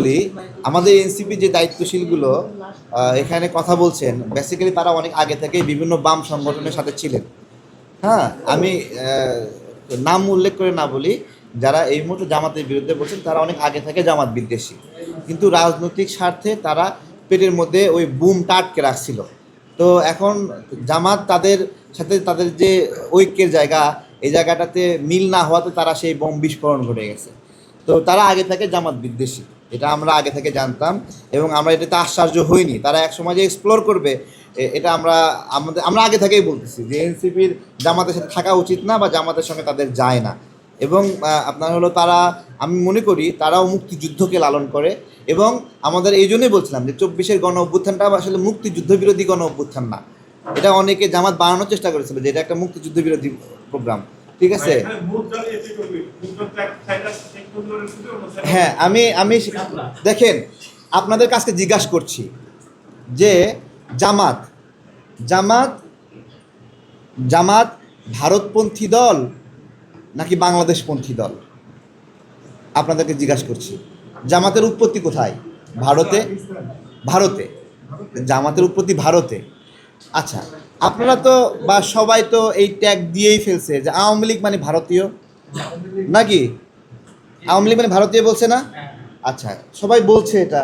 বলি আমাদের এনসিপি যে দায়িত্বশীলগুলো এখানে কথা বলছেন বেসিক্যালি তারা অনেক আগে থেকেই বিভিন্ন বাম সংগঠনের সাথে ছিলেন। হ্যাঁ আমি নাম উল্লেখ করে না বলি, যারা এই মুহূর্তে জামাতের বিরুদ্ধে বলছেন, তারা অনেক আগে থেকে জামাত বিদ্বেষী। কিন্তু রাজনৈতিক স্বার্থে তারা পেটের মধ্যে ওই বুম টাটকে রাখছিল। তো এখন জামাত তাদের সাথে তাদের যে ঐক্যের জায়গা, এই জায়গাটাতে মিল না হওয়াতে তারা সেই বোম বিস্ফোরণ ঘটে গেছে। তো তারা আগে থেকে জামাত বিদ্বেষী। এটা আমরা আগে থেকে জানতাম এবং আমরা এটাতে আশ্চর্য হইনি। তারা এক সময় যে এক্সপ্লোর করবে এটা আমরা আমাদের, আমরা আগে থেকেই বলতেছি যে এনসিপির জামাতের সাথে থাকা উচিত না বা জামাতের সঙ্গে তাদের যায় না। এবং আপনার হলো তারা, আমি মনে করি তারাও মুক্তিযুদ্ধকে লালন করে এবং আমাদের এই জন্যই বলছিলাম যে চব্বিশের গণ অভ্যুত্থানটা আসলে মুক্তিযুদ্ধ বিরোধী গণ অভ্যুত্থান না। এটা অনেকে জামাত বানানোর চেষ্টা করেছিল যে এটা একটা মুক্তিযুদ্ধ বিরোধী প্রোগ্রাম। ঠিক আছে? হ্যাঁ আমি আমি দেখেন আপনাদের কাছে জিজ্ঞাসা করছি যে জামাত জামাত জামাত ভারতপন্থী দল নাকি বাংলাদেশপন্থী দল? আপনাদেরকে জিজ্ঞাসা করছি। জামাতের উৎপত্তি কোথায়? ভারতে? ভারতে। জামাতের উৎপত্তি ভারতে। আচ্ছা আপনারা তো বা সবাই তো এই ট্যাগ দিয়েই ফেলছে যে আওয়ামী লীগ মানে ভারতীয়। নাকি? আওয়ামী লীগ মানে ভারতীয় বলছে না? আচ্ছা সবাই বলছে এটা।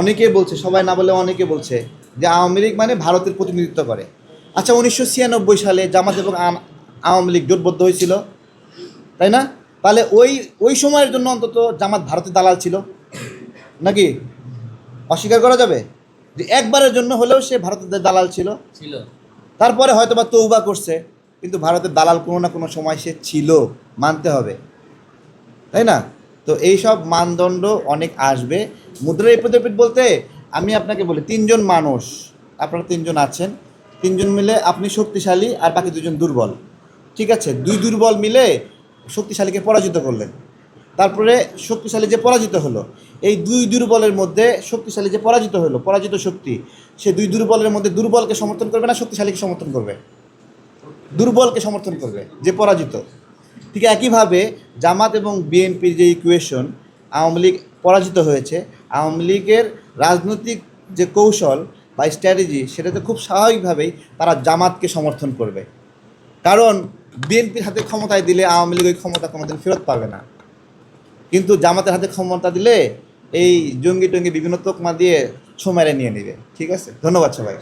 অনেকে বলছে, সবাই না বলে অনেকে বলছে যে আওয়ামী লীগ মানে ভারতের প্রতিনিধিত্ব করে। আচ্ছা উনিশশো ছিয়ানব্বই সালে জামাত এবং আওয়ামী লীগ জোটবদ্ধ হয়েছিল, তাই না? তাহলে ওই ওই সময়ের জন্য অন্তত জামাত ভারতের দালাল ছিল। নাকি? অস্বীকার করা যাবে? যে একবারের জন্য হলেও সে ভারতের দালাল ছিল। ছিল। তারপরে হয়তো বা তৌবা করছে কিন্তু ভারতের দালাল কোনো না কোনো সময় সে ছিল মানতে হবে। তাই না? তো এই সব মানদণ্ড অনেক আসবে। মুদ্রার এপিট বলতে আমি আপনাকে বলি তিনজন মানুষ আপনারা তিনজন আছেন তিনজন মিলে আপনি শক্তিশালী আর বাকি দুজন দুর্বল। ঠিক আছে? দুই দুর্বল মিলে শক্তিশালীকে পরাজিত করলেন। তারপরে শক্তিশালী যে পরাজিত হলো, এই দুই দুর্বলের মধ্যে শক্তিশালী যে পরাজিত হলো, পরাজিত শক্তি, সে দুই দুর্বলের মধ্যে দুর্বলকে সমর্থন করবে না শক্তিশালীকে সমর্থন করবে? দুর্বলকে সমর্থন করবে, যে পরাজিত। ঠিক একইভাবে জামাত এবং বিএনপির যে ইকুয়েশন আওয়ামী লীগ পরাজিত হয়েছে, আওয়ামী লীগের রাজনৈতিক যে কৌশল বা স্ট্র্যাটেজি সেটাতে খুব স্বাভাবিকভাবেই তারা জামাতকে সমর্থন করবে। কারণ বিএনপির হাতে ক্ষমতায় দিলে আওয়ামী লীগ ওই ক্ষমতা কোনোদিন ফেরত পাবে না। কিন্তু জামাতের হাতে ক্ষমতা দিলে এই জঙ্গি টঙ্গি বিভিন্ন তোকমা দিয়ে ছো মেরে নিয়ে নেবে। ঠিক আছে? ধন্যবাদ সবাই